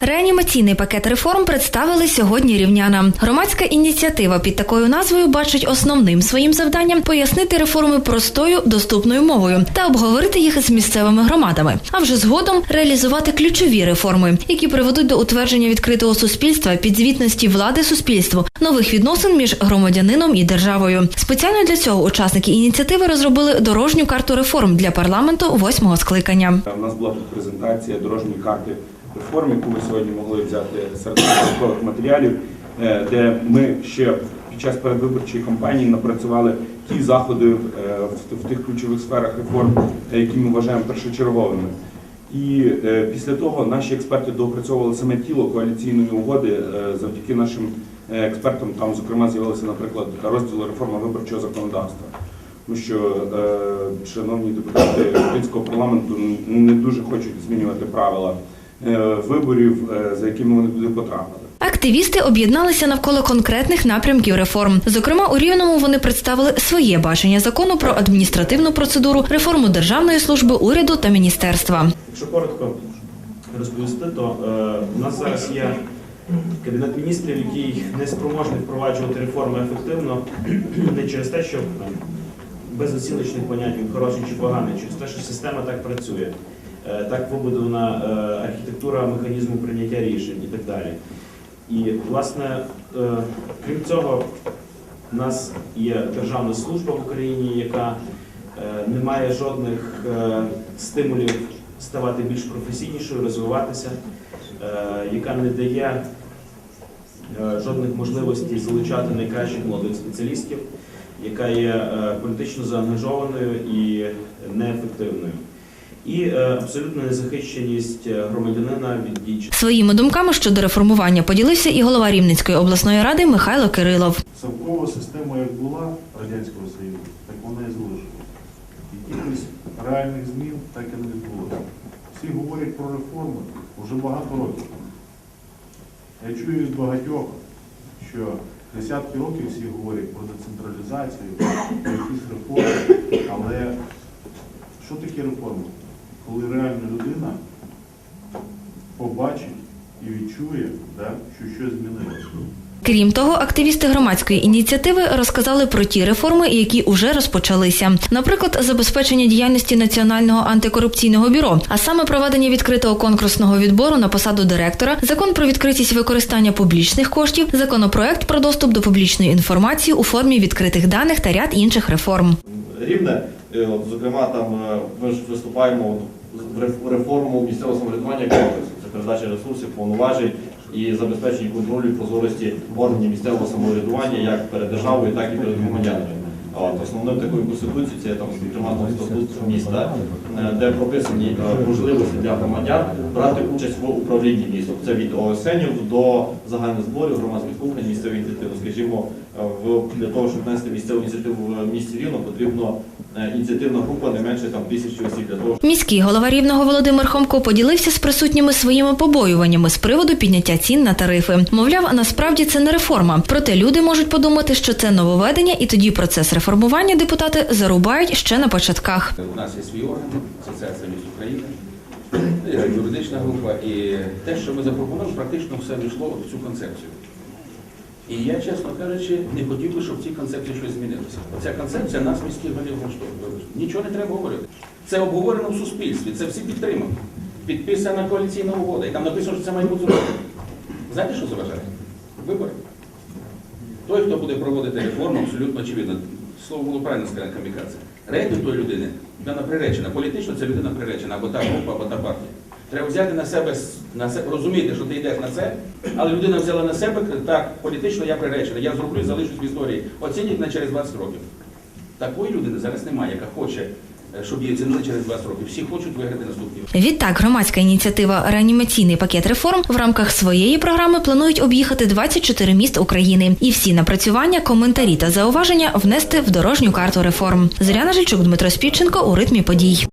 Реанімаційний пакет реформ представили сьогодні рівнянам. Громадська ініціатива під такою назвою бачить основним своїм завданням пояснити реформи простою доступною мовою та обговорити їх з місцевими громадами, а вже згодом реалізувати ключові реформи, які приведуть до утвердження відкритого суспільства, підзвітності влади суспільству, нових відносин між громадянином і державою. Спеціально для цього учасники ініціативи розробили дорожню карту реформ для парламенту восьмого скликання. У нас була тут презентація дорожньої карти реформ, яку ви сьогодні могли взяти серед додаткових матеріалів, е, де ми ще під час передвиборчої кампанії напрацювали ті заходи е, в- тих ключових сферах реформ, е, які ми вважаємо першочерговими. І після того наші експерти доопрацьовували саме тіло коаліційної угоди. Завдяки нашим експертам там, зокрема, з'явилися, наприклад, розділ реформи виборчого законодавства. Тому що шановні депутати українського парламенту не дуже хочуть змінювати правила виборів, е, за якими вони туди потрапили. Активісти об'єдналися навколо конкретних напрямків реформ. Зокрема, у Рівному вони представили своє бачення закону про адміністративну процедуру, реформу державної служби, уряду та міністерства. Якщо коротко розповісти, то е, у нас зараз є кабінет міністрів, який не спроможний впроваджувати реформи ефективно, не через те, що без оціночних понять він хороший чи поганий, через те, що система так працює, е, так вибудована е, архітектура механізму прийняття рішень і так далі. І, власне, е, крім цього, у нас є державна служба в Україні, яка е, не має жодних е, стимулів ставати більш професійнішою, розвиватися, яка не дає жодних можливостей залучати найкращих молодих спеціалістів, яка є політично заангажованою і неефективною. І е, абсолютна незахищеність е, громадянина від дій Своїми думками щодо реформування поділився і голова Рівненської обласної ради Михайло Кирилов. Совкова система як була Радянського Союзу, так вона і залишилася. Якихось реальних змін так і не відбулося. Всі говорять про реформи вже багато років. Я чую від багатьох, що десятки років всі говорять про децентралізацію, про якісь реформи, але що таке реформа? Коли реальна людина побачить і відчує, да, що щось змінилося. Крім того, активісти громадської ініціативи розказали про ті реформи, які уже розпочалися. Наприклад, забезпечення діяльності Національного антикорупційного бюро, а саме проведення відкритого конкурсного відбору на посаду директора, закон про відкритість використання публічних коштів, законопроект про доступ до публічної інформації у формі відкритих даних та ряд інших реформ. Рівне, зокрема, там е, ми ж виступаємо в реф- реформу місцевого самоврядування комплексу. Це передача ресурсів, повноважень і забезпечення контролю і прозорості органів місцевого самоврядування як перед державою, так і перед громадянами. Основним такою конституцією це там, зокрема, статут міста, е, де прописані е, можливості для громадян брати участь в управлінні містом. Це від ОСНів до загальних зборів, громадських слухань, місцевої ініціативи. Скажімо, е, для того, щоб внести місцеву ініціативу в місті Рівно, потрібно е, ініціативна група не менше там тисячі осіб для того, Міський голова рівного Володимир Хомко поділився з присутніми своїми побоюваннями з приводу підняття цін на тарифи. Мовляв, насправді це не реформа. Проте люди можуть подумати, що це нововведення, і тоді процес реформування депутати зарубають ще на початках. У нас є свій орган, Асоціація міст України, юридична група, і те, що ми запропонували, практично все війшло в цю концепцію. І я, чесно кажучи, не хотів би, щоб в цій концепції щось змінилося. Ця концепція нас міських голів влаштовує. Нічого не треба говорити. Це обговорено в суспільстві, це всі підтримали. Підписана коаліційна угода, і там написано, що це має бути зроблено. Знаєте, що заважає? Вибори. Той, хто буде проводити реформу, абсолютно очевидно. Слово було правильно сказано камікадзе. Рейтинг тої людини вона приречена. Політично це людина приречена, або та група, або та партія. Треба взяти на себе, на себе розуміти, що ти йдеш на це, але людина взяла на себе, так, політично я приречена, я зроблю і залишусь в історії. Оцініть мене через 20 років. Такої людини зараз немає, яка хоче, е, щоб її оцінили через 20 років. Всі хочуть виграти наступні. Відтак, громадська ініціатива Реанімаційний пакет реформ в рамках своєї програми планують об'їхати 24 міст України і всі напрацювання, коментарі та зауваження внести в дорожню карту реформ. Зоряна Жильчук, Дмитро Спідченко у ритмі подій.